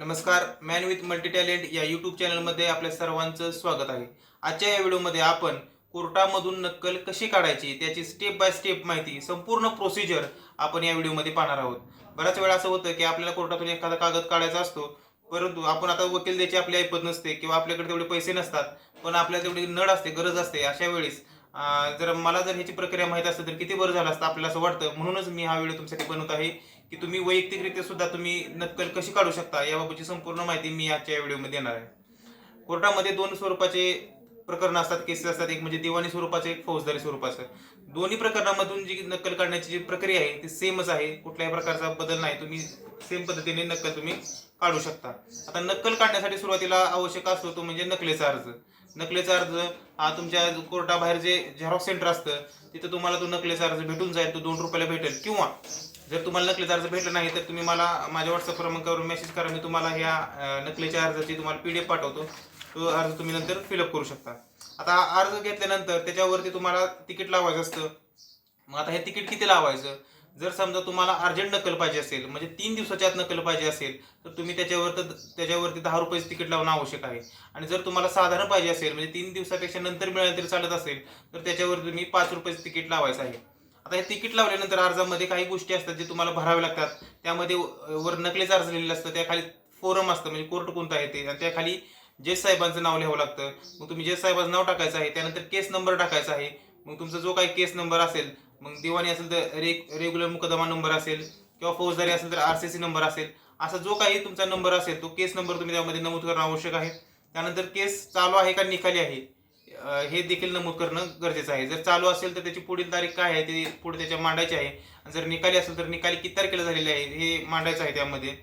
नमस्कार man with multi talent या YouTube चॅनलमध्ये आपल्या सर्वांचं स्वागत आहे. आजच्या या व्हिडिओमध्ये आपण कोर्टामधून नक्कल कशी काढायची त्याची स्टेप बाय स्टेप माहिती संपूर्ण प्रोसिजर आपण या व्हिडिओमध्ये पाहणार आहोत. बऱ्याच वेळा असं होतं की आपल्याला कोर्टातून एखादा कागद काढायचा असतो परंतु आपण आता वकील द्यायची आपली ऐपत नसते किंवा आपल्याकडे तेवढे पैसे नसतात पण आपल्याला तेवढी नड असते गरज असते अशा वेळेस जर मला जर ह्याची प्रक्रिया माहीत असते तर किती बरं झालं असतं आपल्याला असं वाटतं? म्हणूनच मी हा व्हिडिओ तुमच्यासाठी बनवत आहे की तुम्ही वैयक्तिकरित्या सुद्धा तुम्ही नक्कल कशी काढू शकता याबाबतची संपूर्ण माहिती मी आजच्या या व्हिडिओमध्ये देणार आहे. कोर्टामध्ये दोन स्वरूपाचे प्रकरण असतात केसेस असतात एक म्हणजे दिवाणी स्वरूपाचं एक फौजदारी स्वरूपाचं. दोन्ही प्रकरणामधून जी नक्कल काढण्याची जी प्रक्रिया आहे ती सेमच आहे. कुठल्याही प्रकारचा बदल नाही. तुम्ही सेम पद्धतीने नक्कल तुम्ही काढू शकता. आता नक्कल काढण्यासाठी सुरुवातीला आवश्यक असतो तो म्हणजे नकलेचा अर्ज. नकलेचा अर्ज हा तुमच्या कोर्टाबाहेर जे झेरॉक्स सेंटर असतं तिथं तुम्हाला तो नकलेचा अर्ज भेटून जाईल तो दोन रुपयाला भेटेल. किंवा जर तुम्हाला नकलेचा अर्ज भेटला नाही तर तुम्ही मला माझ्या व्हॉट्सअप क्रमांकावर मेसेज करा मी तुम्हाला ह्या नकलेच्या अर्जाची तुम्हाला पी डी एफ पाठवतो. तो अर्ज तुम्ही नंतर फिलअप करू शकता. आता अर्ज घेतल्यानंतर त्याच्यावरती तुम्हाला तिकीट लावायचं असतं. मग आता हे तिकीट किती लावायचं? जर समजा तुम्हाला अर्जंट नकल पाहिजे असेल म्हणजे तीन दिवसाच्या आत नकल पाहिजे असेल तर तुम्ही त्याच्यावर तर त्याच्यावरती दहा रुपयाचं तिकीट लावणं आवश्यक आहे. आणि जर तुम्हाला साधारण पाहिजे असेल म्हणजे तीन दिवसापेक्षा नंतर मिळालं तरी चालत असेल तर त्याच्यावर तुम्ही पाच रुपयाचं तिकीट लावायचं आहे. आता हे तिकीट लावल्यानंतर अर्जामध्ये काही गोष्टी असतात जे तुम्हाला भराव्या लागतात. त्यामध्ये वर नकलेच अर्ज लिहिलेलं असतं त्याखाली फोरम असतं म्हणजे कोर्ट कोणतं आहे ते आणि त्याखाली जज साहेबांचं नाव लिहावं लागतं. मग तुम्ही जज साहेबांचं नाव टाकायचं आहे त्यानंतर केस नंबर टाकायचा आहे. मग तुमचा जो काही केस नंबर असेल मग दिवाणी असेल तर रे रेग्युलर मुकदमा नंबर असेल किंवा फौजदारी असेल तर आर सी सी नंबर असेल. असा जो काही तुमचा नंबर असेल तो केस नंबर तुम्ही त्यामध्ये नमूद करणं आवश्यक आहे. त्यानंतर केस चालू आहे का निकाली आहे? हे देखील नमूद करणं गरजेचं आहे. जर चालू असेल तर त्याची पुढील तारीख काय आहे? ते पुढे त्याच्या मांडायची आहे. आणि जर निकाली असेल तर निकाली किती तारखेला झालेली आहे? हे मांडायचं आहे त्यामध्ये.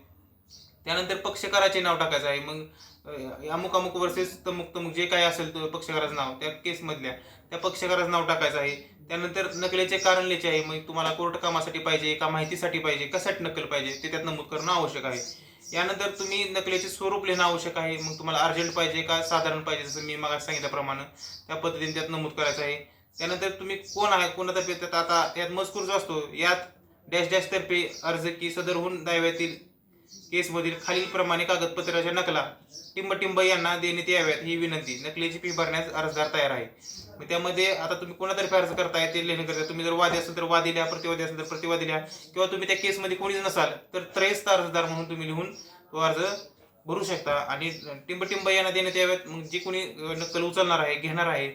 त्यानंतर पक्षकाराचे नाव टाकायचं आहे. मग अमुक अमुक वर्सेस तमुक तमुक जे काही असेल तो पक्षकाराचं नाव त्या केसमधल्या त्या पक्षकाराचं नाव टाकायचं आहे. त्यानंतर नकलेचे कारण लिहायचे आहे. मग तुम्हाला कोर्ट कामासाठी पाहिजे का माहितीसाठी पाहिजे कशासाठी नकल पाहिजे ते त्यात नमूद करणं आवश्यक आहे. यानंतर तुम्ही नकलेचे स्वरूप लिहिणं आवश्यक आहे. मग तुम्हाला अर्जंट पाहिजे का साधारण पाहिजे जसं मी मग सांगितल्याप्रमाणे त्या पद्धतीने त्यात नमूद करायचं आहे. त्यानंतर तुम्ही कोण आहे कोणातर्फे त्यात आता यात मजकूर जो असतो यात डॅश डॅश तर्फे अर्ज की सदरहून दाव्यातील केसमधील खालीलप्रमाणे कागदपत्राच्या नकला टिंब यांना देण्यात याव्यात ही विनंती. नकलीची फी भरण्यास अर्जदार तयार आहे. मग त्यामध्ये आता तुम्ही कोणातर्फे अर्ज करताय ते लिहिणं करता तुम्ही जर वादी असेल तर वादी लिहा प्रतिवादी असेल तर प्रतिवादी लिहा किंवा तुम्ही त्या केसमध्ये कोणीच नसाल तर त्रयस्थ अर्जदार म्हणून तुम्ही लिहून तो अर्ज भरू शकता. आणि टिंब टिंब यांना देण्यात याव्यात. मग जे कोणी नक्कल उचलणार आहे घेणार आहे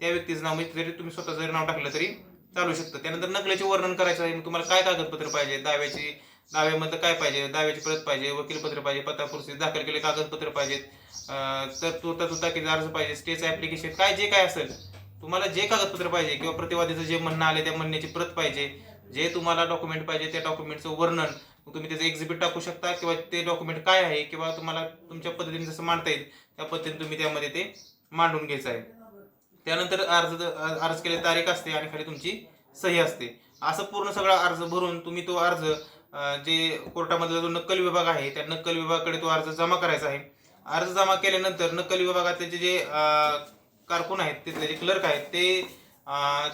त्या व्यक्तीचं नाव म्हणजे जरी तुम्ही स्वतः जरी नाव टाकलं तरी चालू शकतं. त्यानंतर नकलेचे वर्णन करायचं आहे. मग तुम्हाला काय कागदपत्र पाहिजे? दाव्याची दाव्यामध्ये काय पाहिजे? दाव्याची प्रत पाहिजे वकीलपत्र पाहिजे पत्ता पुरस्थित दाखल केले कागदपत्र पाहिजेत. तर तुरता तुताकीचा अर्ज पाहिजे स्टेज ऍप्लिकेशन काय जे काय असेल. तुम्हाला जे कागदपत्र पाहिजे किंवा प्रतिवादीचं जे म्हणणं आले त्या म्हणण्याची प्रत पाहिजे. जे तुम्हाला डॉक्युमेंट पाहिजे त्या डॉक्युमेंटचं वर्णन. तुम्ही त्याचं एक्झिबिट टाकू शकता किंवा ते डॉक्युमेंट काय आहे किंवा तुम्हाला तुमच्या पद्धतीने जसं मांडता येईल त्या पद्धतीने तुम्ही त्यामध्ये ते मांडून घ्यायचं आहे. त्यानंतर अर्ज अर्ज केले तारीख असते आणि खाली तुमची सही असते. असं पूर्ण सगळा अर्ज भरून तुम्ही तो अर्ज जे कोर्टामधला जो नक्कल विभाग आहे त्या नक्कल विभागाकडे तो अर्ज जमा करायचा आहे. अर्ज जमा केल्यानंतर नक्कल विभागातले जे जे कारकून आहेत तिथले जे क्लर्क आहेत ते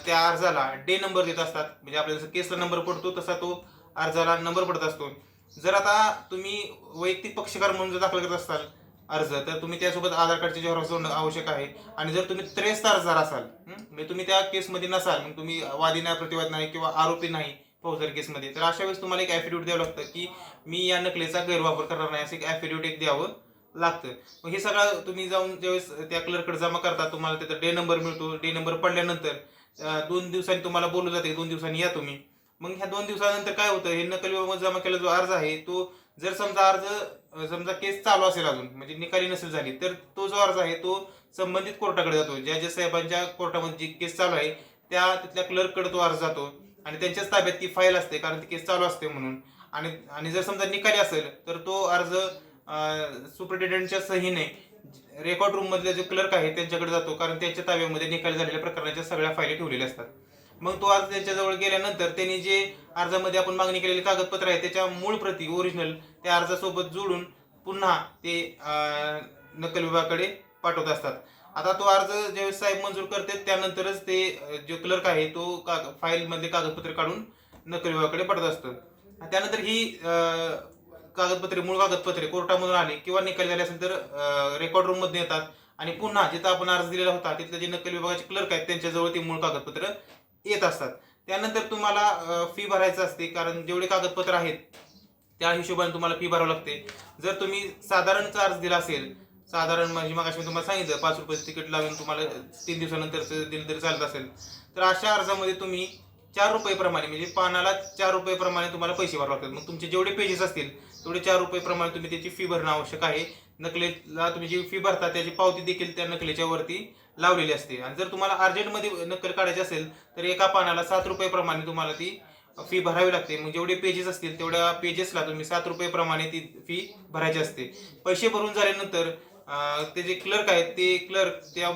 त्या अर्जाला डे नंबर देत असतात. म्हणजे आपल्याला जसं केसला नंबर पडतो तसा तो अर्जाला नंबर पडत असतो. जर आता तुम्ही वैयक्तिक पक्षकार म्हणून जर दाखल करत असाल अर्ज तर तुम्ही त्यासोबत आधार कार्डचे झेरॉक्स जोडणं आवश्यक आहे आणि जर तुम्ही त्रेस्त अर्जदार असाल म्हणजे तुम्ही त्या केसमध्ये नसाल मग तुम्ही वादी नाही प्रतिवाद नाही किंवा आरोपी नाही फौजदार केसमध्ये. तर अशा वेळेस तुम्हाला एक ॲफिडेविट द्यावं लागतं की मी या नकलेचा गैरवापर करणार नाही असं एक ॲफिडेविट एक द्यावं लागतं. मग हे सगळं तुम्ही जाऊन ज्यावेळेस त्या क्लर्ककडे जमा करता तुम्हाला त्याचा डे नंबर मिळतो. डे नंबर पडल्यानंतर दोन दिवसांनी तुम्हाला बोलू जाते दोन दिवसांनी या तुम्ही. मग ह्या दोन दिवसानंतर काय होतं? हे नकल विभागामध्ये जमा केला जो अर्ज आहे तो जर समजा अर्ज समजा केस चालू असेल अजून म्हणजे निकाली नसेल झाली तर तो जो अर्ज आहे तो संबंधित कोर्टाकडे जातो. ज्या ज्या साहेबांच्या कोर्टामध्ये जी केस चालू आहे त्या तिथल्या क्लर्ककडे तो अर्ज जातो. आणि त्यांच्याच ताब्यात ती फाईल असते कारण ती केस चालू असते म्हणून. आणि आणि जर समजा निकाली असेल तर तो अर्ज सुप्रिटेंडंटच्या सहीने रेकॉर्ड रूममधले जे क्लर्क आहे त्यांच्याकडे जातो. कारण त्यांच्या ताब्यामध्ये निकाली झालेल्या प्रकरणाच्या सगळ्या फायली ठेवलेल्या असतात. मग तो अर्ज त्यांच्याजवळ गेल्यानंतर त्यांनी जे अर्जामध्ये आपण मागणी केलेली कागदपत्र आहे त्याच्या मूळ प्रती ओरिजिनल त्या अर्जासोबत जोडून पुन्हा ते नकल विभागाकडे पाठवत असतात. आता तो अर्ज ज्यावेळेस साहेब मंजूर करते त्यानंतरच ते जो क्लर्क आहे तो काग फाईल मधले कागदपत्र काढून नकल विभागाकडे पडत असतं त्यानंतर ही कागदपत्रे मूळ कागदपत्रे कोर्टामधून आली किंवा निकाल झाले असेल तर रेकॉर्ड रूममध्ये येतात. आणि पुन्हा जिथं आपण अर्ज दिलेला होता तिथले जे नक्कल विभागाचे क्लर्क आहेत त्यांच्याजवळ ती मूळ कागदपत्र येत असतात. त्यानंतर तुम्हाला फी भरायचं असते कारण जेवढे कागदपत्र आहेत त्या हिशोबाने तुम्हाला फी भरावं लागते. जर तुम्ही साधारणचा अर्ज दिला असेल साधारण म्हणजे मग मी तुम्हाला सांगितलं पाच रुपयाचं तिकीट लावून तुम्हाला तीन दिवसानंतर दिलं तरी चालत असेल. तर अशा अर्जामध्ये तुम्ही चार रुपयेप्रमाणे म्हणजे पानाला चार रुपयेप्रमाणे तुम्हाला पैसे भरावे लागतात. मग तुमचे जेवढे पेजेस असतील तेवढे चार रुपयेप्रमाणे तुम्ही त्याची फी भरणं आवश्यक आहे. नकलेला तुम्ही जी फी भरता त्याची पावती देखील त्या नकलेच्या वरती लावलेली असते. आणि जर तुम्हाला अर्जंटमध्ये नक्कल काढायची असेल तर एका पानाला सात रुपयेप्रमाणे तुम्हाला ती फी भरावी लागते. मग जेवढे पेजेस असतील तेवढ्या पेजेसला तुम्ही सात रुपयेप्रमाणे ती फी भरायची असते. पैसे भरून झाल्यानंतर ते जे क्लर्क आहेत ते क्लर्क त्या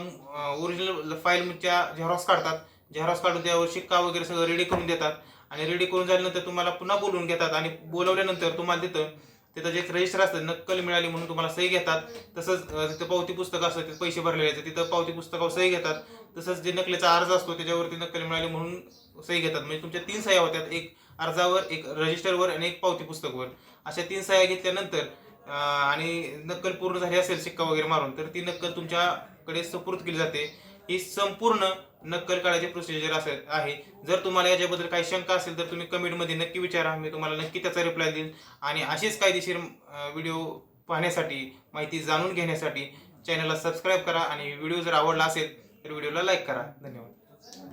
ओरिजिनल फाईलच्या झेरॉक्स काढतात. झेरॉक्स काढून त्यावर शिक्का वगैरे सगळं रेडी करून देतात. आणि रेडी करून झाल्यानंतर तुम्हाला पुन्हा बोलवून घेतात आणि बोलवल्यानंतर तुम्हाला तिथं तिथं जे रजिस्टर असतं नक्कल मिळाली म्हणून तुम्हाला सही घेतात. तसंच तिथं पावती पुस्तक असतं तिथं पैसे भरलेले आहेत तिथं पावती पुस्तकावर सही घेतात. तसंच जे नकलेचा अर्ज असतो त्याच्यावरती नक्कल मिळाली म्हणून सही घेतात. म्हणजे तुमच्या तीन सह्या होत्यात एक अर्जावर एक रजिस्टरवर आणि एक पावती पुस्तकवर. अशा तीन सह्या घेतल्यानंतर आणि नक्कल पूर्ण झाली असेल शिक्का वगैरे मारून तर ती नक्कल तुमच्याकडे सपूर्द केली जाते. ही संपूर्ण नक्कल काढायची प्रोसिजर असेल आहे. जर तुम्हाला याच्याबद्दल काही शंका असेल तर तुम्ही कमेंटमध्ये नक्की विचारा. मी तुम्हाला नक्की त्याचा रिप्लाय देईन आणि असेच कायदेशीर व्हिडिओ पाहण्यासाठी माहिती जाणून घेण्यासाठी चॅनलला सबस्क्राईब करा. आणि व्हिडिओ जर आवडला असेल तर व्हिडिओला लाईक करा. धन्यवाद.